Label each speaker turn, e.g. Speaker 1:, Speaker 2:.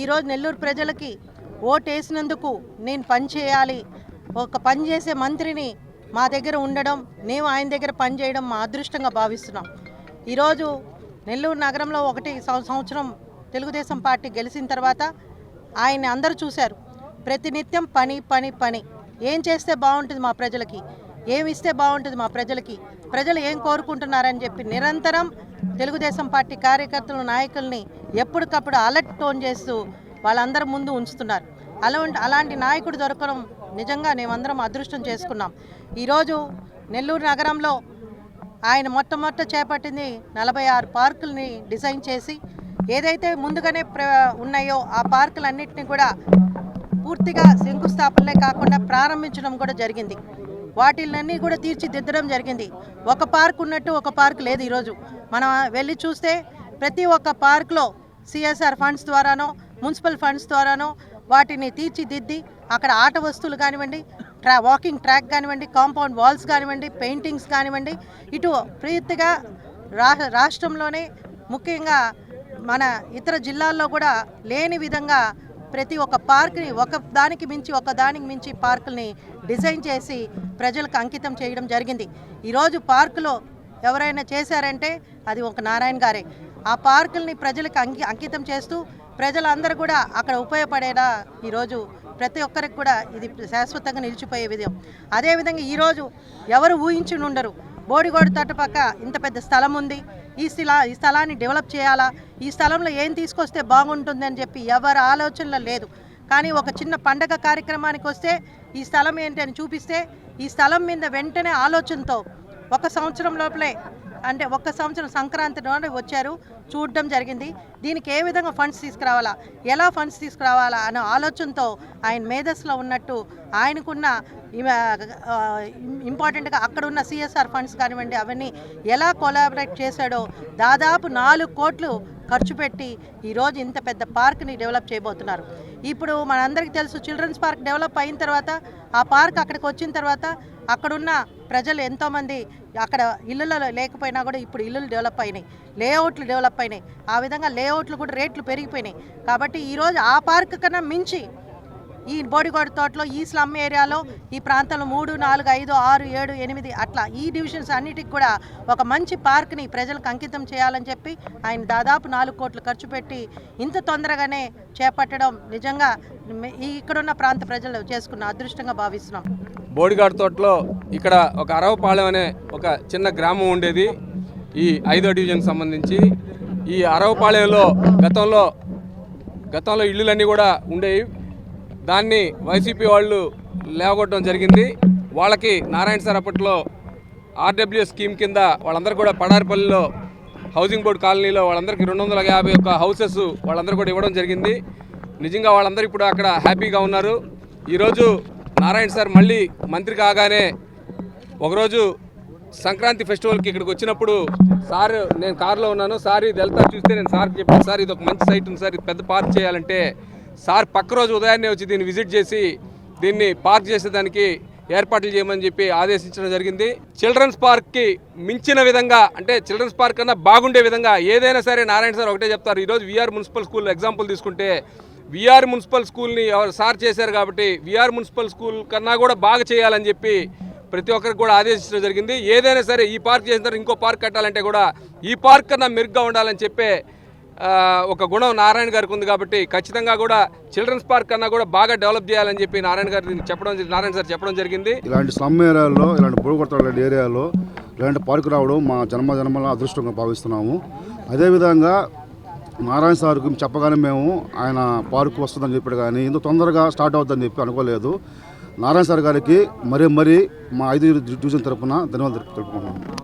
Speaker 1: ఈరోజు నెల్లూరు ప్రజలకి ఓటేసినందుకు వేసినందుకు నేను పని చేయాలి. ఒక పని చేసే మంత్రిని మా దగ్గర ఉండడం మేము ఆయన దగ్గర పని చేయడం మా అదృష్టంగా భావిస్తున్నాం. ఈరోజు నెల్లూరు నగరంలో ఒకటి సంవత్సరం తెలుగుదేశం పార్టీ గెలిచిన తర్వాత ఆయన్ని అందరూ చూశారు. ప్రతినిత్యం పని పని పని. ఏం చేస్తే బాగుంటుంది మా ప్రజలకి? ఏమి ఇస్తే బాగుంటుంది మా ప్రజలకి. ప్రజలు ఏం కోరుకుంటున్నారని చెప్పి నిరంతరం తెలుగుదేశం పార్టీ కార్యకర్తలు నాయకుల్ని ఎప్పటికప్పుడు అలర్ట్ టోన్ చేస్తూ వాళ్ళందరి ముందు ఉంచుతున్నారు. అలాంటి అలాంటి నాయకుడు దొరకడం నిజంగా మేమందరం అదృష్టం చేసుకున్నాం. ఈరోజు నెల్లూరు నగరంలో ఆయన మొట్టమొదట చేపట్టింది నలభై ఆరు పార్కుల్ని డిజైన్ చేసి ఏదైతే ముందుగానే ప్ర ఉన్నాయో ఆ పార్కులన్నింటినీ కూడా పూర్తిగా శంకుస్థాపనలే కాకుండా ప్రారంభించడం కూడా జరిగింది. వాటిలన్నీ కూడా తీర్చిదిద్దడం జరిగింది. ఒక పార్క్ ఉన్నట్టు ఒక పార్క్ లేదు ఈరోజు. మనం వెళ్ళి చూస్తే ప్రతి ఒక్క పార్క్లో సిఎస్ఆర్ ఫండ్స్ ద్వారానో మున్సిపల్ ఫండ్స్ ద్వారానో వాటిని తీర్చిదిద్ది అక్కడ ఆట వస్తువులు కానివ్వండి ట్రా వాకింగ్ ట్రాక్ కానివ్వండి కాంపౌండ్ వాల్స్ కానివ్వండి పెయింటింగ్స్ కానివ్వండి ఇటు పూర్తిగా రా రాష్ట్రంలోనే ముఖ్యంగా మన ఇతర జిల్లాల్లో కూడా లేని విధంగా ప్రతి ఒక్క పార్క్ని ఒక దానికి మించి ఒక దానికి మించి పార్కుల్ని డిజైన్ చేసి ప్రజలకు అంకితం చేయడం జరిగింది. ఈరోజు పార్కులో ఎవరైనా చేశారంటే అది ఒక నారాయణ గారే. ఆ పార్కుల్ని ప్రజలకు అంకి అంకితం చేస్తూ ప్రజలందరూ కూడా అక్కడ ఉపయోగపడేలా ఈరోజు ప్రతి ఒక్కరికి కూడా ఇది శాశ్వతంగా నిలిచిపోయే విధం. అదేవిధంగా ఈరోజు ఎవరు ఊహించి ఉండరు బోడిగోడు తట్టుపక్క ఇంత పెద్ద స్థలం ఉంది. ఈ స్థలా ఈ స్థలాన్ని డెవలప్ చేయాలా? ఈ స్థలంలో ఏం తీసుకొస్తే బాగుంటుంది అని చెప్పి ఎవరి ఆలోచనలో లేదు. కానీ ఒక చిన్న పండగ కార్యక్రమానికి వస్తే ఈ స్థలం ఏంటి అని చూపిస్తే ఈ స్థలం మీద వెంటనే ఆలోచనతో ఒక సంవత్సరం లోపలే అంటే ఒక్క సంవత్సరం సంక్రాంతి నాడు వచ్చారు చూడడం జరిగింది. దీనికి ఏ విధంగా ఫండ్స్ తీసుకురావాలా? ఎలా ఫండ్స్ తీసుకురావాలా అనే ఆలోచనతో ఆయన మేధస్సులో ఉన్నట్టు ఆయనకున్న ఇంపార్టెంట్గా అక్కడ ఉన్న సిఎస్ఆర్ ఫండ్స్ కానివ్వండి అవన్నీ ఎలా కొలాబరేట్ చేశాడో దాదాపు నాలుగు కోట్లు ఖర్చు పెట్టి ఈరోజు ఇంత పెద్ద పార్క్ని డెవలప్ చేయబోతున్నారు. ఇప్పుడు మనందరికీ తెలుసు చిల్డ్రన్స్ పార్క్ డెవలప్ అయిన తర్వాత ఆ పార్క్ అక్కడికి వచ్చిన తర్వాత అక్కడున్న ప్రజలు ఎంతోమంది అక్కడ ఇళ్ళలో లేకపోయినా కూడా ఇప్పుడు ఇల్లులు డెవలప్ అయినాయి లేఅవుట్లు డెవలప్ అయినాయి. ఆ విధంగా లేఅవుట్లు కూడా రేట్లు పెరిగిపోయినాయి. కాబట్టి ఈరోజు ఆ పార్క్ కన్నా మించి ఈ బోడిగోడ తోటలో ఈ స్లమ్ ఏరియాలో ఈ ప్రాంతంలో మూడు నాలుగు ఐదు ఆరు ఏడు ఎనిమిది అట్లా ఈ డివిజన్స్ అన్నిటికి కూడా ఒక మంచి పార్క్ని ప్రజలకు అంకితం చేయాలని చెప్పి ఆయన దాదాపు నాలుగు కోట్లు ఖర్చు పెట్టి ఇంత తొందరగానే చేపట్టడం నిజంగా ఈ ఇక్కడున్న ప్రాంత ప్రజలు చేసుకున్న అదృష్టంగా భావిస్తున్నాం.
Speaker 2: బోడిగాడ్ తోటలో ఇక్కడ ఒక అరవపాలెం అనే ఒక చిన్న గ్రామం ఉండేది. ఈ ఐదో డివిజన్ సంబంధించి ఈ అరవపాలెంలో గతంలో గతంలో ఇళ్ళులన్నీ కూడా ఉండేవి. దాన్ని వైసీపీ వాళ్ళు లేవగొట్టడం జరిగింది. వాళ్ళకి నారాయణ సార్ అప్పట్లో ఆర్డబ్ల్యూ స్కీమ్ కింద వాళ్ళందరూ కూడా పడారిపల్లిలో హౌసింగ్ బోర్డు కాలనీలో వాళ్ళందరికీ రెండు వందల యాభై ఒక్క హౌసెస్ వాళ్ళందరూ కూడా ఇవ్వడం జరిగింది. నిజంగా వాళ్ళందరూ ఇప్పుడు అక్కడ హ్యాపీగా ఉన్నారు. ఈరోజు నారాయణ సార్ మళ్ళీ మంత్రి కాగానే ఒకరోజు సంక్రాంతి ఫెస్టివల్కి ఇక్కడికి వచ్చినప్పుడు సార్ నేను కారులో ఉన్నాను సార్ ఇది వెళ్తా చూస్తే నేను సార్కి చెప్పాను సార్ ఇది ఒక మంచి సైట్ ఉంది సార్ ఇది పెద్ద పార్క్ చేయాలంటే సార్ పక్క రోజు ఉదయాన్నే వచ్చి దీన్ని విజిట్ చేసి దీన్ని పార్క్ చేసేదానికి ఏర్పాట్లు చేయమని చెప్పి ఆదేశించడం జరిగింది. చిల్డ్రన్స్ పార్క్కి మించిన విధంగా అంటే చిల్డ్రన్స్ పార్క్ కన్నా బాగుండే విధంగా ఏదైనా సరే నారాయణ సార్ ఒకటే చెప్తారు. ఈరోజు విఆర్ మున్సిపల్ స్కూల్ ఎగ్జాంపుల్ తీసుకుంటే విఆర్ మున్సిపల్ స్కూల్ని ఎవరు సార్ చేశారు కాబట్టి విఆర్ మున్సిపల్ స్కూల్ కన్నా కూడా బాగా చేయాలని చెప్పి ప్రతి ఒక్కరికి కూడా ఆదేశించడం జరిగింది. ఏదైనా సరే ఈ పార్క్ చేసిన తర్వాత ఇంకో పార్క్ కట్టాలంటే కూడా ఈ పార్క్ కన్నా మెరుగ్గా ఉండాలని చెప్పే ఒక గుణం నారాయణ గారికి ఉంది కాబట్టి ఖచ్చితంగా కూడా చిల్డ్రన్స్ పార్క్ కన్నా కూడా బాగా డెవలప్ చేయాలని చెప్పి నారాయణ గారు చెప్పడం నారాయణ సార్ చెప్పడం జరిగింది.
Speaker 3: ఇలాంటి స్లమ్ ఏరియాలో ఇలాంటి బుడగొట్ట ఏరియాలో ఇలాంటి పార్క్ రావడం మా జన్మ జన్మల అదృష్టంగా భావిస్తున్నాము. అదేవిధంగా నారాయణ సార్కి చెప్పగానే మేము ఆయన పార్కు వస్తుందని చెప్పాడు కానీ ఇంత తొందరగా స్టార్ట్ అవుతుందని చెప్పి అనుకోలేదు. నారాయణ సార్ గారికి మరీ మరీ మా ఐదు డివిజన్ తరఫున ధన్యవాదాలు తెలుపుకుంటున్నాము.